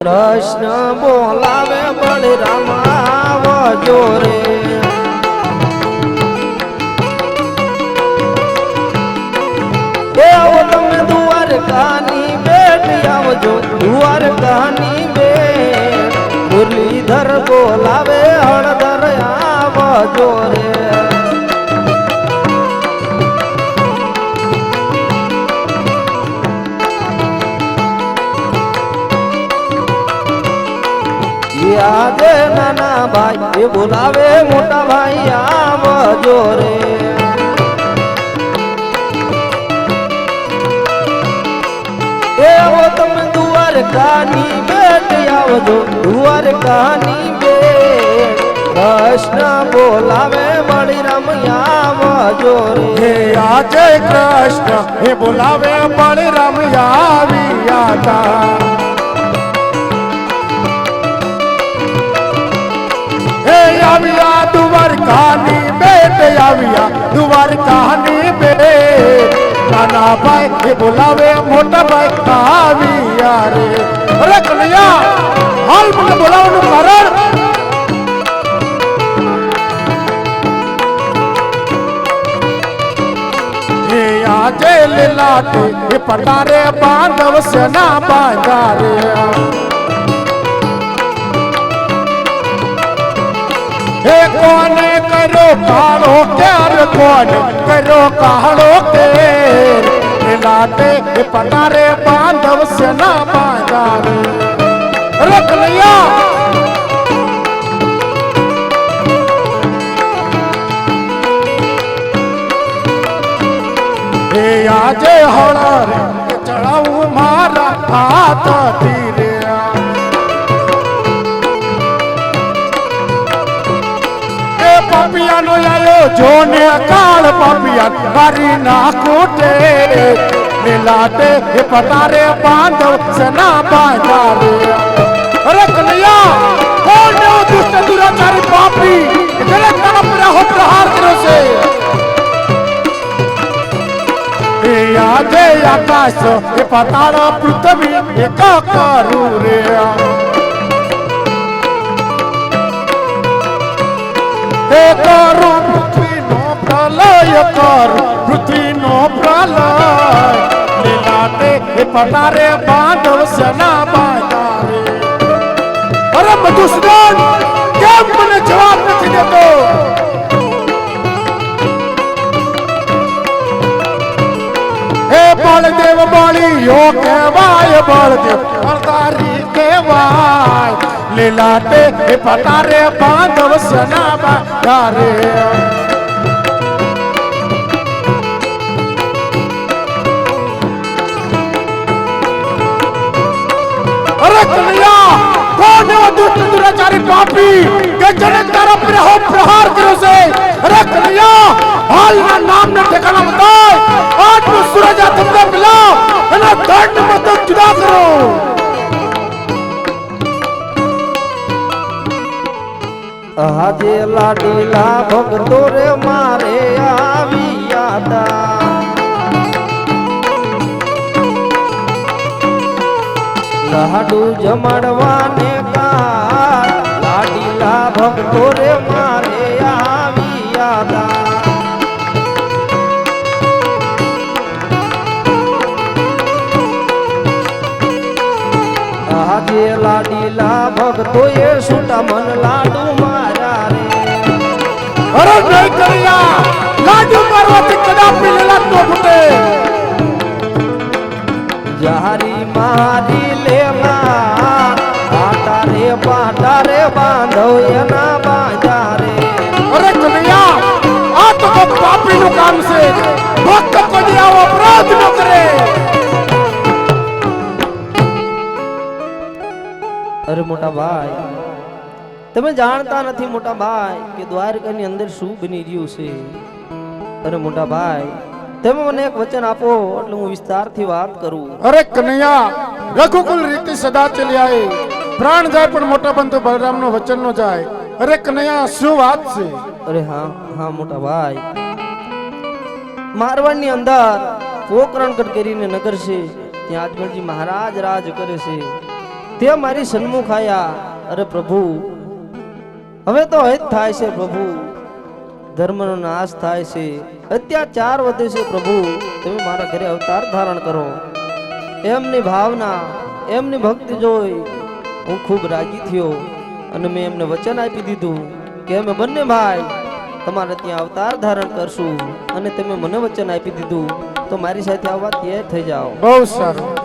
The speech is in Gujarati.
કૃષ્ણ બોલાવે બળરામ આવજો રે એ આવો તમે દ્વારકાની બેટ આવજો દ્વારકાની બેટ. મુરલીધર બોલાવે હળદર આવજો રે એ આજે નાના ભાઈ, એ બોલાવે મોટા ભાઈ, આવજો રે. આવો તમે દ્વારકાની બેટ આવજો, દ્વારકાની બેટ. કૃષ્ણ બોલાવે, બળીરામ આવજો હે રે આજે કૃષ્ણ, એ બોલાવે, બળરામ આવી હતા દ્વારકાની બેટ આવ્યા, દ્વારકાની બેટ. નાના ભાઈ એ બોલાવે મોટા ભાઈ આવ્યા રે. અરે કનૈયા, હાલ મને બોલાવવાનું કારણ? આજે લીલાટે હે પટારે સેના બાંધારે હે કોને કરો કાળો કેર, કોને કરો કાળો કેર? લીલાટે હે પટારે બાંધવ સેના બાંધારે રખ લૈયા. હે આજે હળર ચડાવું મારા હાથ પાપિયાનો આયો જોને કાળ પાપિયા, મારી નાખોટે લીલાટે એ પતારે બાંધવ સના બાંધારે? અરે કનૈયા, કોણ એવો દુષ્ટ, દુરાચારી પાપી જેને તરફ પર પ્રહાર કર્યો છે? એ આજે આકાશ એ પાતાળ પૃથ્વી એક કરું રે. પ્રલય કરું પૃથ્વીનો પ્રલય. લીલાટે એ પટારે બાંધવ સના બાંધારે અરે મધુસૂદન, કેમ મને જવાબ નથી દેતો? હે બળદેવ બળિયો કહેવાય બળદેવ બળદારી કહેવાય. લીલાટે એ પટારે બાંધવ સના બાંધારે કનૈયા કોણ એવો દુષ્ટ દુરાચારી પાપી કે જેને તારા પર હો પ્રહાર કર્યો છે અરે કનૈયા હાલના આજે લાડીલા ભગતો રે મારે આવી તા લાડુ જમાડવાને કા લાડીલા ભક્તો રે મારે આવી યાદા આજે લાડીલા ભક્તો એ સુટા મન લાડુ મારા રે. નહીં કનૈયા તમે જાણતા નથી મોટા કે દ્વારકાની અંદર શું બની છે? અરે મોટા ભાઈ, તમે મને એક વચન આપો, એટલે હું વિસ્તારથી વાત કરું. અરે કનૈયા, રઘુકુલ રીતિ સદા ચલી આए પ્રાણ જાય પણ મોટા બંધુ બલરામનો વચન નો જાય. અરે કનૈયા, શું વાત છે? અરે હા હા, મોટા ભાઈ. મારવાડની અંદર પોકરણકટ કરીને નગર છે, ત્યાં આજમલજી મહારાજ રાજ કરે છે. તે મારી સન્મુખ આયા. અરે પ્રભુ, હવે તો હિત થાય છે પ્રભુ. ધર્મનો નાશ થાય છે. અત્યાચાર વધે છે પ્રભુ. તમે મારા ઘરે અવતાર ધારણ કરો. એમની ભાવના, એમની ભક્તિ જોઈ હું ખૂબ રાજી થયો અને મેં એમને વચન આપી દીધું કે અમે બંને ભાઈ તમારે ત્યાં અવતાર ધારણ કરશું અને તમે મને વચન આપી દીધું તો મારી સાથે આવવા તૈયાર થઈ જાઓ. બહુ સારું.